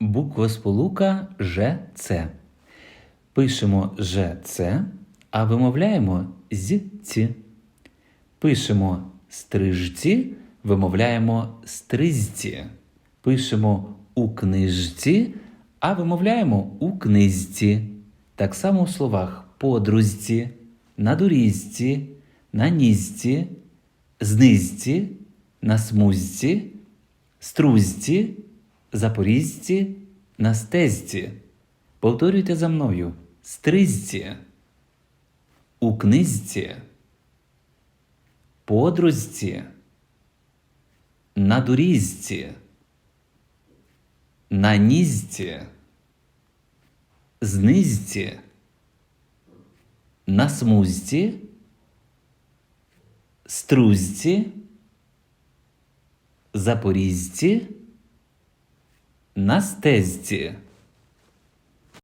Буква сполука ЖЦ. Пишемо ЖЦ, а вимовляємо зці. Пишемо стрижці, вимовляємо стризці. Пишемо у книжці, а вимовляємо у книзці. Так само в словах подрузці, на доріжці, на нізці, знизці, на смузці, струзці, запорізці, на стезці. Повторюйте за мною. Стризці, у книзці, подрузці, на доріжці, на нізці, знизці, на смузці, струзці, запорізці, на стезці.